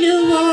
know why.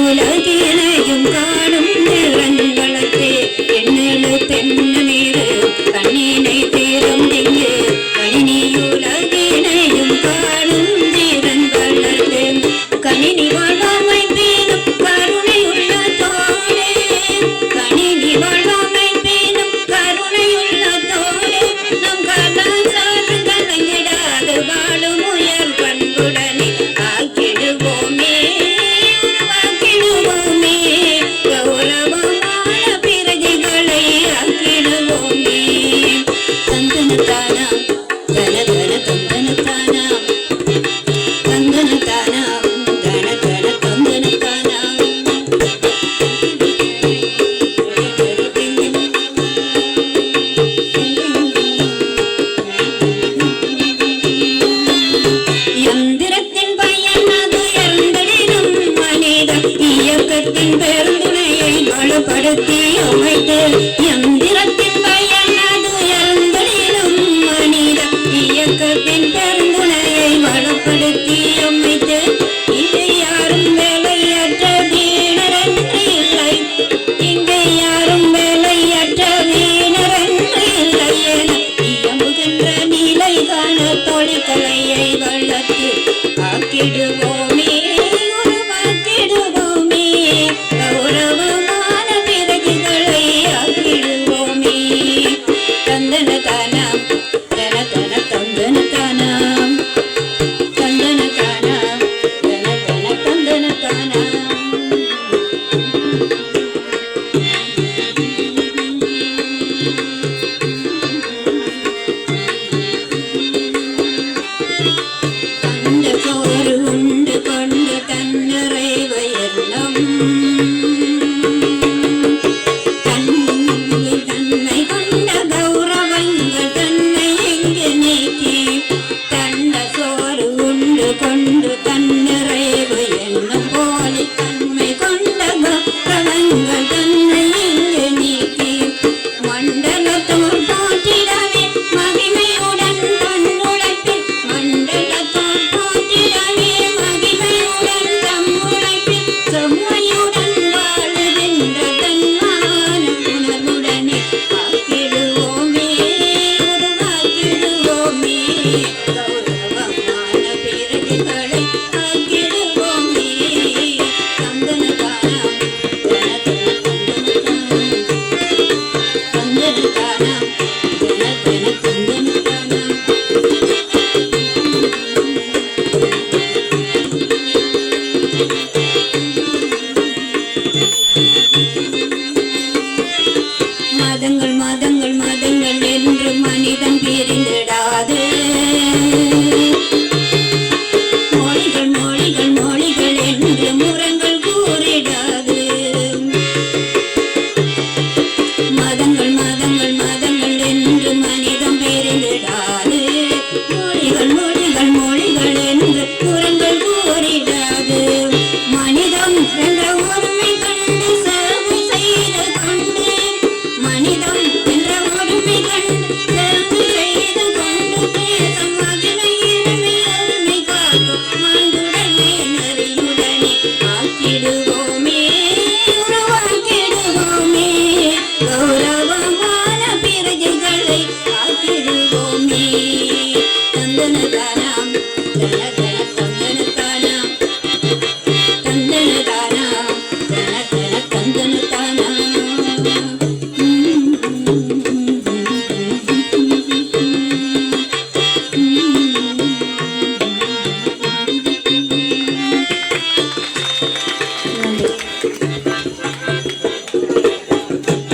உலகிலையும் காணும் நிறங்களத்தே என்னழு தென்ன நீரு கண்ணினை தீரும் திங்கு கணினி உலகினையும் காணும் எந்திரத்தின் பெருந்துணையை வலுப்படுத்தி அமைத்து எந்திரத்தின் பயனது எழுந்தடிலும் மனித இயக்கத்தின் பெருந்துணையை வலுப்படுத்தி அமைத்து Yeah.